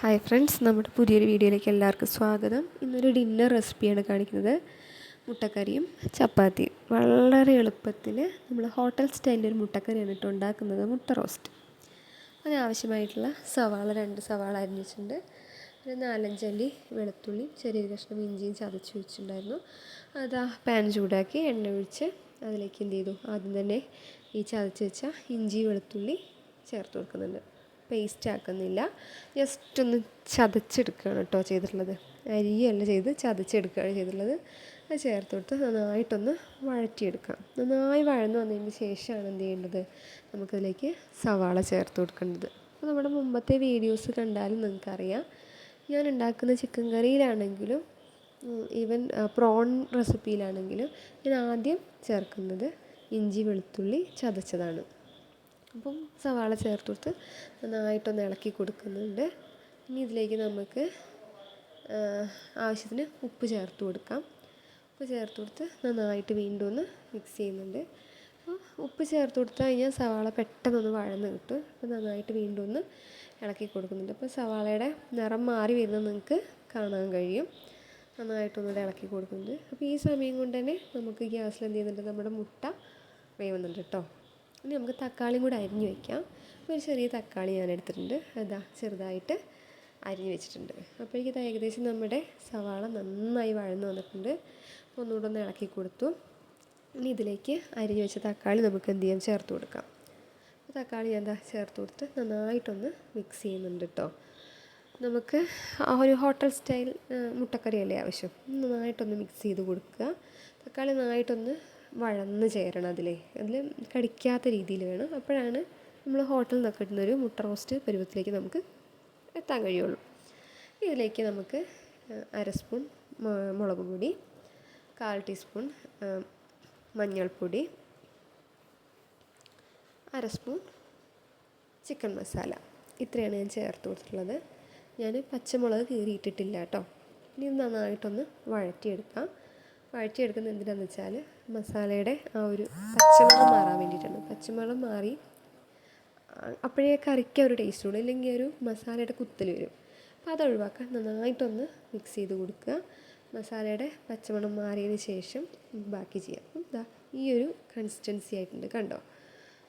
Hi friends നമ്മുടെ പുതിയൊരു വീഡിയോയിലേക്ക് എല്ലാവർക്കും സ്വാഗതം. ഇന്നൊരു ഡിന്നർ റെസിപ്പിയാണ് കാണിക്കുന്നത്. മുട്ടക്കറിയും ചപ്പാത്തിയും. വളരെ എളുപ്പത്തിൽ നമ്മൾ ഹോട്ടൽ സ്റ്റൈലിൽ ഒരു മുട്ടക്കറിയാണ് കേട്ടോ ഉണ്ടാക്കുന്നത്. മുട്ട റോസ്റ്റ് അതിനാവശ്യമായിട്ടുള്ള സവാള രണ്ട് സവാള അരിഞ്ഞിട്ടുണ്ട്. ഒരു നാലഞ്ചല്ലി വെളുത്തുള്ളി ചെറിയ കഷ്ണം ഇഞ്ചിയും ചതച്ച് വെച്ചിട്ടുണ്ടായിരുന്നു. അത് ആ പാൻ ചൂടാക്കി എണ്ണ ഒഴിച്ച് അതിലേക്ക് എന്ത് ചെയ്തു? ആദ്യം തന്നെ ഈ ചതച്ച് വെച്ച ഇഞ്ചി വെളുത്തുള്ളി ചേർത്ത് കൊടുക്കുന്നുണ്ട്. പേസ്റ്റ് ആക്കുന്നില്ല. ജസ്റ്റ് ഒന്ന് ചതച്ചെടുക്കുകയാണ് കേട്ടോ ചെയ്തിട്ടുള്ളത്. അരിയല്ല ചെയ്ത് ചതച്ചെടുക്കുകയാണ് ചെയ്തിട്ടുള്ളത്. അത് ചേർത്ത് കൊടുത്ത് നന്നായിട്ടൊന്ന് വഴറ്റിയെടുക്കാം. നന്നായി വഴന്ന് വന്നതിന് ശേഷമാണ് എന്ത് ചെയ്യേണ്ടത്? നമുക്കതിലേക്ക് സവാള ചേർത്ത് കൊടുക്കേണ്ടത്. അപ്പോൾ നമ്മുടെ മുമ്പത്തെ വീഡിയോസ് കണ്ടാലും നിങ്ങൾക്കറിയാം. ഞാൻ ഉണ്ടാക്കുന്ന ചിക്കൻ കറിയിലാണെങ്കിലും ഈവൻ പ്രോൺ റെസിപ്പിയിലാണെങ്കിലും ഞാൻ ആദ്യം ചേർക്കുന്നത് ഇഞ്ചി വെളുത്തുള്ളി ചതച്ചതാണ്. അപ്പം സവാള ചേർത്ത് കൊടുത്ത് നന്നായിട്ടൊന്ന് ഇളക്കി കൊടുക്കുന്നുണ്ട്. ഇനി ഇതിലേക്ക് നമുക്ക് ആവശ്യത്തിന് ഉപ്പ് ചേർത്ത് കൊടുക്കാം. ഉപ്പ് ചേർത്ത് കൊടുത്ത് നന്നായിട്ട് വീണ്ടും ഒന്ന് മിക്സ് ചെയ്യുന്നുണ്ട്. അപ്പോൾ ഉപ്പ് ചേർത്ത് കൊടുത്ത് കഴിഞ്ഞാൽ സവാള പെട്ടെന്നൊന്ന് വഴന്ന് കിട്ടും. അപ്പോൾ നന്നായിട്ട് വീണ്ടും ഒന്ന് ഇളക്കി കൊടുക്കുന്നുണ്ട്. അപ്പോൾ സവാളയുടെ നിറം മാറി വരുന്നത് നിങ്ങൾക്ക് കാണാൻ കഴിയും. നന്നായിട്ടൊന്നുകൂടെ ഇളക്കി കൊടുക്കുന്നുണ്ട്. അപ്പോൾ ഈ സമയം കൊണ്ട് തന്നെ നമുക്ക് ഗ്യാസിൽ എന്ത് ചെയ്യുന്നുണ്ട്? നമ്മുടെ മുട്ട വേവുന്നുണ്ട് കേട്ടോ. ഇനി നമുക്ക് തക്കാളിയും കൂടെ അരിഞ്ഞു വയ്ക്കാം ഒരു ചെറിയ തക്കാളി ഞാൻ എടുത്തിട്ടുണ്ട്. അതാ ചെറുതായിട്ട് അരിഞ്ഞു വെച്ചിട്ടുണ്ട്. അപ്പോഴേക്കും ഏകദേശം നമ്മുടെ സവാള നന്നായി വഴന്നു വന്നിട്ടുണ്ട്. ഒന്നുകൂടെ ഒന്ന് ഇളക്കി കൊടുത്തു. ഇനി ഇതിലേക്ക് അരിഞ്ഞു വെച്ച തക്കാളി നമുക്ക് എന്ത് ചെയ്യാം? ചേർത്ത് കൊടുക്കാം. തക്കാളി എന്താ ചേർത്ത് കൊടുത്ത് നന്നായിട്ടൊന്ന് മിക്സ് ചെയ്യുന്നുണ്ട് കേട്ടോ നമുക്ക് ആ ഒരു ഹോട്ടൽ സ്റ്റൈൽ മുട്ടക്കറിയല്ലേ ആവശ്യം? നന്നായിട്ടൊന്ന് മിക്സ് ചെയ്ത് കൊടുക്കുക. തക്കാളി നന്നായിട്ടൊന്ന് വഴന്ന് ചേരണം അതിലേ. അതിൽ കടിക്കാത്ത രീതിയിൽ വേണം. അപ്പോഴാണ് നമ്മൾ ഹോട്ടലിൽ നിന്നൊക്കെ കിട്ടുന്നൊരു മുട്ട റോസ്റ്റ് പരുവത്തിലേക്ക് നമുക്ക് എത്താൻ കഴിയുള്ളൂ. ഇതിലേക്ക് നമുക്ക് അര സ്പൂൺ മുളക് പൊടി കാൽ ടീസ്പൂൺ മഞ്ഞൾപ്പൊടി അര സ്പൂൺ ചിക്കൻ മസാല. ഇത്രയാണ് ഞാൻ ചേർത്ത് കൊടുത്തിട്ടുള്ളത്. ഞാൻ പച്ചമുളക് കീറിയിട്ടിട്ടില്ല കേട്ടോ. ഇനി നന്നായിട്ടൊന്ന് വഴറ്റിയെടുക്കാം. വഴറ്റിയെടുക്കുന്നത് എന്തിനാണെന്ന് വെച്ചാൽ മസാലയുടെ ആ ഒരു പച്ചമണം മാറാൻ വേണ്ടിയിട്ടാണ്. പച്ചമണം മാറി അപ്പോഴേ കറിക്ക് ഒരു ടേസ്റ്റ് ഉള്ളൂ. ഇല്ലെങ്കിൽ ഒരു മസാലയുടെ കുത്തൽ വരും. അപ്പോൾ അത് ഒഴിവാക്കാൻ നന്നായിട്ടൊന്ന് മിക്സ് ചെയ്ത് കൊടുക്കുക. മസാലയുടെ പച്ചമണം മാറിയതിന് ശേഷം ബാക്കി ചെയ്യാം ഇതാ ഈ ഒരു കൺസിസ്റ്റൻസി ആയിട്ടുണ്ട് കണ്ടോ?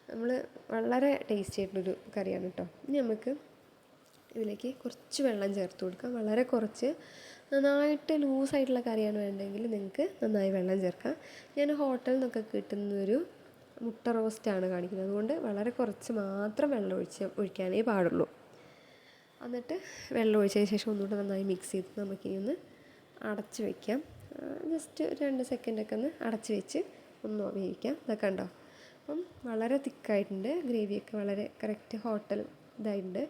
നമ്മൾ വളരെ ടേസ്റ്റി ആയിട്ടുള്ളൊരു കറിയാണ് കേട്ടോ ഇനി നമുക്ക് ഇതിലേക്ക് കുറച്ച് വെള്ളം ചേർത്ത് കൊടുക്കാം. വളരെ കുറച്ച് നന്നായിട്ട് ലൂസായിട്ടുള്ള കറിയാണ് വേണ്ടതെങ്കിൽ നിങ്ങൾക്ക് നന്നായി വെള്ളം ചേർക്കാം. ഞാൻ ഹോട്ടലിൽ നിന്നൊക്കെ കിട്ടുന്നൊരു മുട്ട റോസ്റ്റാണ് കാണിക്കുന്നത്. അതുകൊണ്ട് വളരെ കുറച്ച് മാത്രം വെള്ളം ഒഴിച്ച് ഒഴിക്കാനേ പാടുള്ളൂ. എന്നിട്ട് വെള്ളം ഒഴിച്ചതിന് ശേഷം ഒന്നുകൂടെ നന്നായി മിക്സ് ചെയ്ത് നമുക്കിനി ഒന്ന് അടച്ച് വയ്ക്കാം ജസ്റ്റ് രണ്ട് സെക്കൻഡൊക്കെ ഒന്ന് അടച്ച് വെച്ച് ഒന്ന് വേവിക്കാം. ഇതൊക്കെ ഉണ്ടോ അപ്പം വളരെ തിക്കായിട്ടുണ്ട് ഗ്രേവിയൊക്കെ വളരെ കറക്റ്റ് ഹോട്ടൽ ഇതായിട്ടുണ്ട്.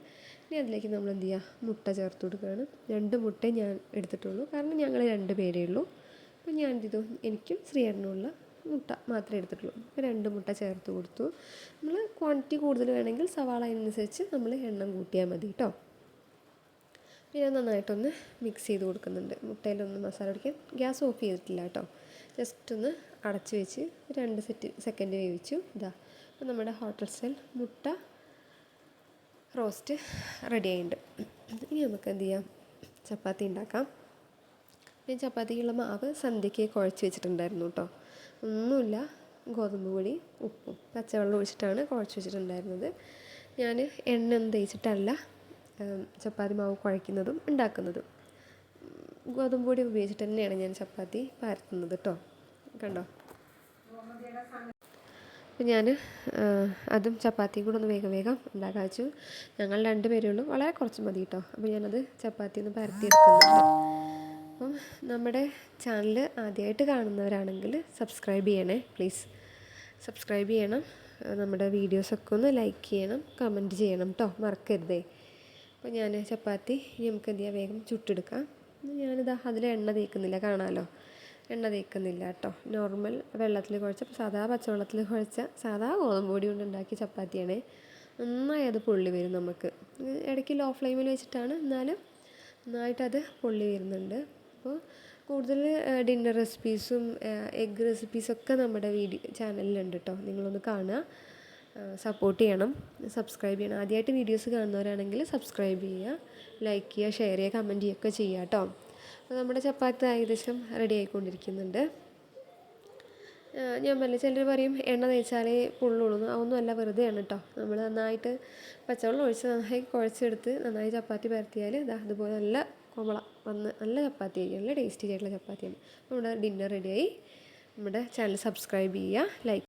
ഇനി അതിലേക്ക് നമ്മൾ എന്ത് ചെയ്യുക മുട്ട ചേർത്ത് കൊടുക്കുകയാണ്. രണ്ട് മുട്ട ഞാൻ എടുത്തിട്ടുള്ളൂ. കാരണം ഞങ്ങൾ രണ്ട് പേരേ ഉള്ളൂ. അപ്പോൾ ഞാൻ എന്ത് ചെയ്തു എനിക്കും ശ്രീയേട്ടനുമുള്ള മുട്ട മാത്രമേ എടുത്തിട്ടുള്ളൂ. അപ്പോൾ രണ്ട് മുട്ട ചേർത്ത് കൊടുത്തു. നമ്മൾ ക്വാണ്ടിറ്റി കൂടുതൽ വേണമെങ്കിൽ സവാള അതിനനുസരിച്ച് നമ്മൾ എണ്ണം കൂട്ടിയാൽ മതി കേട്ടോ പിന്നെ നന്നായിട്ടൊന്ന് മിക്സ് ചെയ്ത് കൊടുക്കുന്നുണ്ട്. മുട്ടയിലൊന്ന് മസാല പിടിക്കാൻ. ഗ്യാസ് ഓഫ് ചെയ്തിട്ടില്ല കേട്ടോ ജസ്റ്റ് ഒന്ന് അടച്ച് വെച്ച് രണ്ട് സെറ്റ് സെക്കൻഡ് വേവിച്ചു. ഇതാ. അപ്പോൾ നമ്മുടെ ഹോട്ടൽ സ്റ്റൈൽ മുട്ട റോസ്റ്റ് റെഡി ആയിട്ടുണ്ട്. ഇനി നമുക്ക് എന്ത് ചെയ്യാം? ചപ്പാത്തി ഉണ്ടാക്കാം. ഞാൻ ചപ്പാത്തിക്കുള്ള മാവ് സന്ധ്യയ്ക്ക് കുഴച്ച് വെച്ചിട്ടുണ്ടായിരുന്നു കേട്ടോ. ഒന്നുമില്ല ഗോതമ്പ് പൊടി ഉപ്പും പച്ചവെള്ളം ഒഴിച്ചിട്ടാണ് കുഴച്ച് വെച്ചിട്ടുണ്ടായിരുന്നത്. ഞാൻ എണ്ണ ഒന്നും തേച്ചിട്ടല്ല ചപ്പാത്തി മാവ് കുഴയ്ക്കുന്നതും ഉണ്ടാക്കുന്നതും. ഗോതമ്പ് പൊടി ഉപയോഗിച്ചിട്ട് തന്നെയാണ് ഞാൻ ചപ്പാത്തി പരത്തുന്നത് കേട്ടോ. കണ്ടോ? അപ്പോൾ ഞാൻ അതും ചപ്പാത്തിയും കൂടെ ഒന്ന് വേഗം വേഗം ഉണ്ടാക്കാൻ വെച്ചു ഞങ്ങൾ രണ്ട് പേരേ ഉള്ളൂ. വളരെ കുറച്ച് മതി കേട്ടോ. അപ്പോൾ ഞാനത് ചപ്പാത്തി ഒന്ന് പരത്തിയെടുക്കുന്നുണ്ട്. അപ്പം നമ്മുടെ ചാനൽ ആദ്യമായിട്ട് കാണുന്നവരാണെങ്കിൽ സബ്സ്ക്രൈബ് ചെയ്യണേ പ്ലീസ്. സബ്സ്ക്രൈബ് ചെയ്യണം. നമ്മുടെ വീഡിയോസൊക്കെ ഒന്ന് ലൈക്ക് ചെയ്യണം കമന്റ് ചെയ്യണം കേട്ടോ. മറക്കരുതേ. അപ്പോൾ ഞാൻ ചപ്പാത്തി നമുക്ക് എന്ത് ചെയ്യാം? വേഗം ചുട്ടെടുക്കാം. ഞാനിതാ അതിൽ എണ്ണ തേക്കുന്നില്ല. കാണാമല്ലോ. എണ്ണ തേക്കുന്നില്ല കേട്ടോ. നോർമൽ വെള്ളത്തിൽ കുഴച്ച സാധാ പച്ചവെള്ളത്തിൽ കുഴച്ച സാധാ ഗോതമ്പ് പൊടി കൊണ്ട് ഉണ്ടാക്കിയ ചപ്പാത്തിയാണ്. നന്നായി അത് പൊള്ളി വരും നമുക്ക്. ഇടയ്ക്ക് ലോ ഫ്ലെയിമിൽ വെച്ചിട്ടാണ്. എന്നാലും നന്നായിട്ടത് പൊള്ളി വരുന്നുണ്ട്. അപ്പോൾ കൂടുതൽ ഡിന്നർ റെസിപ്പീസും എഗ്ഗ് റെസിപ്പീസൊക്കെ നമ്മുടെ വീഡിയോ ചാനലിലുണ്ട് കേട്ടോ. നിങ്ങളൊന്ന് കാണുക. സപ്പോർട്ട് ചെയ്യണം. സബ്സ്ക്രൈബ് ചെയ്യണം. ആദ്യമായിട്ട് വീഡിയോസ് കാണുന്നവരാണെങ്കിൽ സബ്സ്ക്രൈബ് ചെയ്യുക ലൈക്ക് ചെയ്യുക ഷെയർ ചെയ്യുക കമന്റ് ചെയ്യുകയൊക്കെ ചെയ്യുക കേട്ടോ. നമ്മുടെ ചപ്പാത്തി ഏകദേശം റെഡി ആയിക്കൊണ്ടിരിക്കുന്നുണ്ട്. ഞാൻ പറഞ്ഞു ചിലർ പറയും എണ്ണ തേച്ചാലേ പുള്ളുള്ളൂ. ഒന്നും അല്ല വെറുതെയാണ് കേട്ടോ നമ്മൾ നന്നായിട്ട് പച്ചവെള്ളം ഒഴിച്ച് നന്നായി കുഴച്ചെടുത്ത് നന്നായി ചപ്പാത്തി പരത്തിയാൽ ഇതാ അതുപോലെ നല്ല കോമള വന്ന് നല്ല ചപ്പാത്തി ആയിരിക്കും. നല്ല ടേസ്റ്റി ആയിട്ടുള്ള ചപ്പാത്തിയാണ്. നമ്മുടെ ഡിന്നർ റെഡിയായി നമ്മുടെ ചാനൽ സബ്സ്ക്രൈബ് ചെയ്യുക ലൈക്ക്